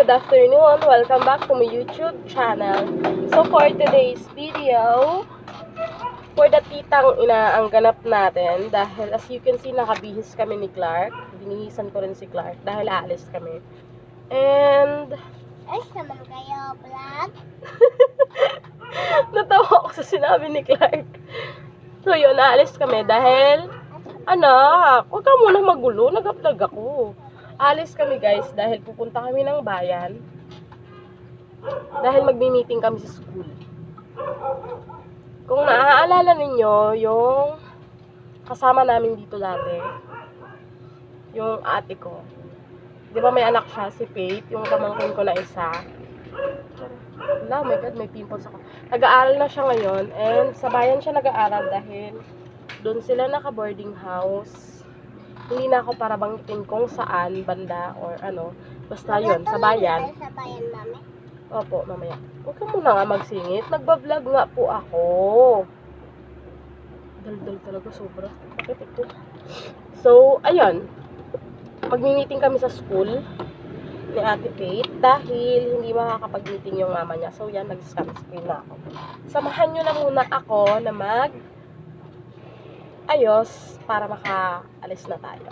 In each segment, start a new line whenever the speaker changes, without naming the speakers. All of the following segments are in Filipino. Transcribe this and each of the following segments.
good afternoon. Welcome back to my YouTube channel. So for today's video, for the titang ina ang ganap natin dahil as you can see nakabihis kami ni Clark. Binihisan ko rin si Clark dahil aalis kami. And
Ay, naman kayo, vlog.
natawa ako sa sinabi ni Clark. So yun, aalis kami dahil anak, huwag ka muna magulo, nag-vlog ako. Alis kami guys dahil pupunta kami ng bayan. Dahil magmi-meeting kami sa school. Kung naaalala ninyo, yung kasama namin dito dati, yung ate ko. Di ba may anak siya, si Faith, yung pamangkin ko na isa. Wala, oh my God, may pimples ako. Nag-aaral na siya ngayon, and sa bayan siya nag-aaral dahil doon sila naka-boarding house. Hindi na ako para banggitin kung saan, banda, or ano. Basta yun, sa bayan.
Sa bayan, mami.
Opo, mamaya. Huwag ka muna nga magsingit. Nagbablog nga po ako. Daldal talaga sobra. Bakit ito? So, ayun. Magmi-meeting kami sa school ni Ate Faith dahil hindi makakapag-meeting yung mama niya. So, yan, nag-scan screen na ako. Samahan nyo na muna ako na mag ayos para makaalis na tayo.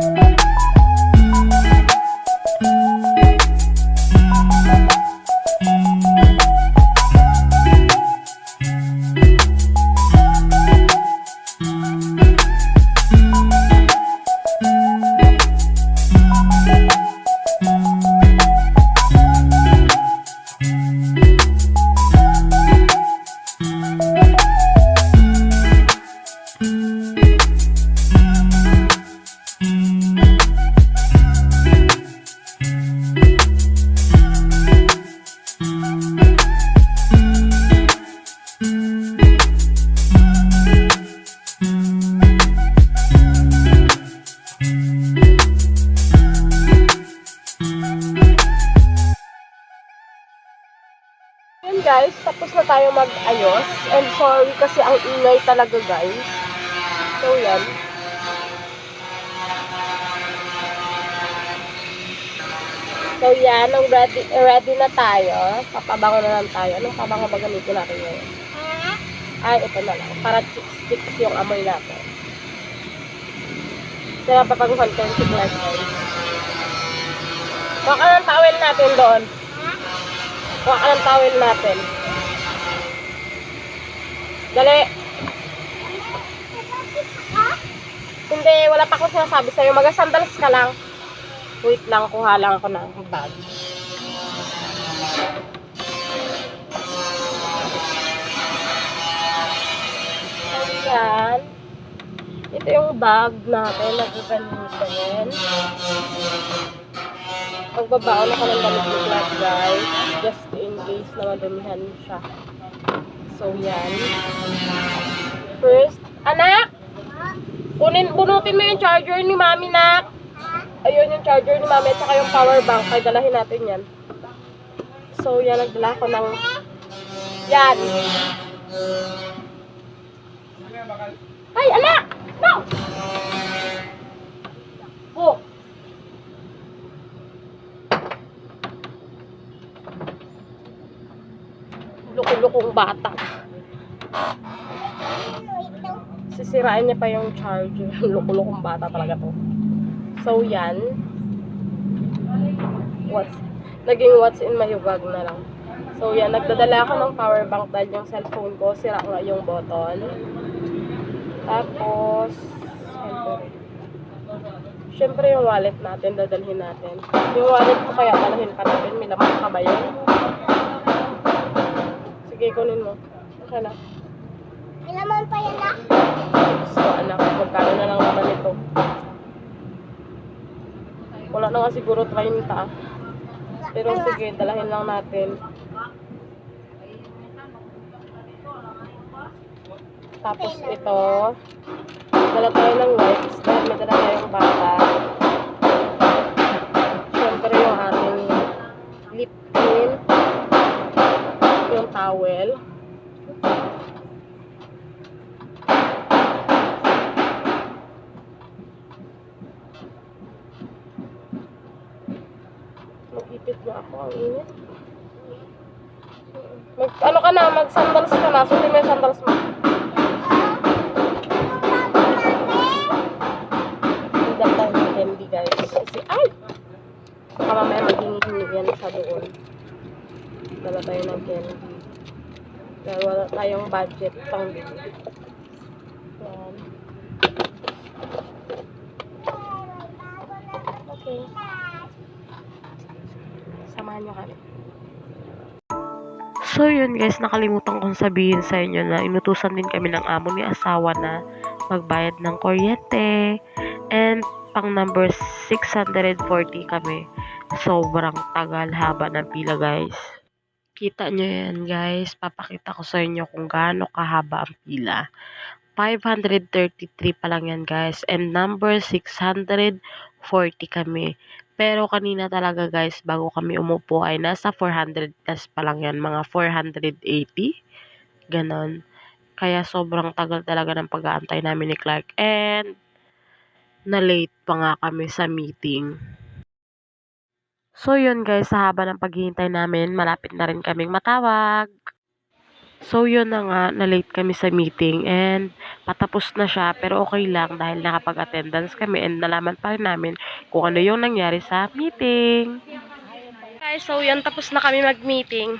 Yun tapos na tayo mag-ayos. And sorry kasi ang ingay talaga guys. So yan. So yan, nung ready, ready na tayo. Papabango na lang tayo. Anong pabango ba gamitin natin ngayon? Ay, ito na lang. Para chicks yung amoy natin. Ito na papaguhan ko yung chicks guys. Kuha ka ng towel natin doon.
Ha?
Kuha ka ng towel natin. Dali. Hindi, wala pa akong sinasabi sa'yo. Mag-sandals ka lang. Wait lang, kuha lang ako ng bag. Ayan. Ito yung bag natin na gagamitin. Magbabaon ako ng damit Clark, guys. Just in case na madumihan siya. So, yan. First, anak! Kunin, bunutin mo yung charger ni mami, nak. Ayun yung charger ni mami at saka yung power bank. Ay, dalahin natin yan. So, yan, nagdala ko ng... Yan. Ay, anak! No! Oh. Lukong-lukong bata. Sisirain niya pa yung charger. Loko-lokong bata talaga to. So, yan. What's, naging what's in my bag na lang. So, yan. Nagdadala ako ng power bank dahil yung cellphone ko, sira nga yung button. Tapos, syempre yung wallet natin, dadalhin natin. Yung wallet ko kaya dalhin pa natin. May laman pa ba yun? Sige kunin mo. Okay na.
Ilan man pa yan ah?
So, anak, magkano na lang naman ito. Wala na nga siguro 30. ah. Pero sige, dalahin lang natin. Tapos ito, dala tayo ng wipes dahil may dala tayong bata. Siyempre yung ating lip tint, yung towel. Mag-ipit na ako, ang init. Mag, ano ka na, mag-sandals ka na. Sundin mo yung sandals mo. Budget pang. Yan. Okay. Samahan nyo kami. So yun guys, nakalimutan kong sabihin sa inyo na inutusan din kami ng amo ni asawa na magbayad ng kuryente. And pang number 640 kami. Sobrang tagal haba ng pila guys. Kita nyo yan guys. Papakita ko sa inyo kung gaano kahaba ang pila. 533 pa lang yan guys. And number 640 kami. Pero kanina talaga guys, bago kami umupo ay nasa 400 plus pa lang yan. Mga 480. Ganon. Kaya sobrang tagal talaga ng pag-aantay namin ni Clark. And na-late pa nga kami sa meeting. So yun guys, sa haba ng paghihintay namin, malapit na rin kaming matawag. So yun na nga, na-late kami sa meeting and patapos na siya pero okay lang dahil nakapag-attendance kami and nalaman pa rin namin kung ano yung nangyari sa meeting. Guys, so yan tapos na kami mag-meeting.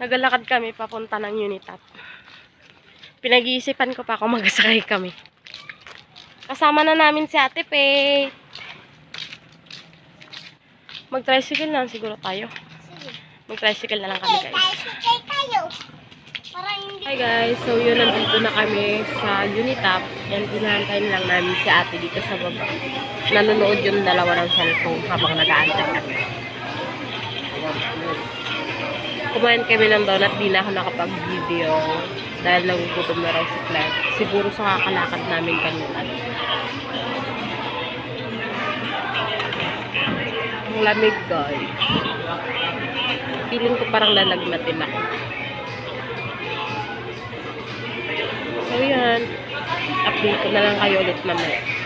Naglalakad kami papunta ng Unitap. Pinag-iisipan ko pa kung magsakay kami. Kasama na namin si Ate Faye. Mag-tricycle lang siguro tayo. Mag-tricycle na lang kami guys.
sige tayo.
Hi guys, so yun, nandito na kami sa Unitap. Yan, pinahantay lang namin si ate dito sa baba. Nanonood yung dalawa ng cellphone habang nag-aantay kami. Kumain kami ng donut, di na ako nakapag-video dahil nagugutom na raw si Clark. Siguro sa kakalakad namin kanina. Ang lamig guys. Feeling ko parang lalagnatin ako. So yan. Update ko na lang kayo ulit mamaya.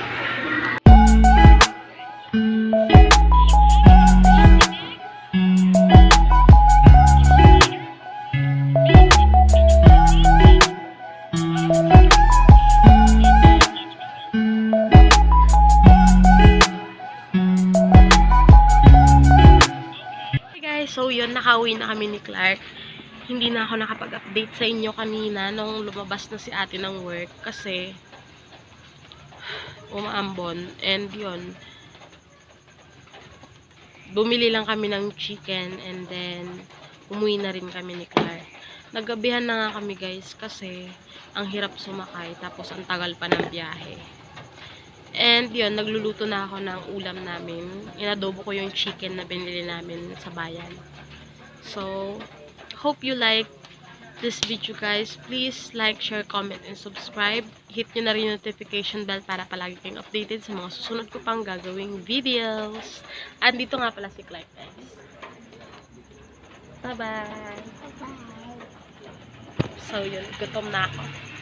Nakauwi na kami ni Clark. Hindi na ako nakapag-update sa inyo kanina nung lumabas na si ate ng work kasi umaambon. And yun, bumili lang kami ng chicken and then umuwi na rin kami ni Clark. Naggabihan na nga kami guys kasi ang hirap sumakay tapos ang tagal pa ng biyahe. And yun, nagluluto na ako ng ulam namin. Inadobo ko yung chicken na binili namin sa bayan. So, hope you like this video guys. Please like, share, comment, and subscribe. Hit nyo na rin yung notification bell para palagi kayong updated sa mga susunod ko pang gagawing videos. And dito nga pala si Clark guys. Bye-bye!
Bye.
So yun, gutom na ako.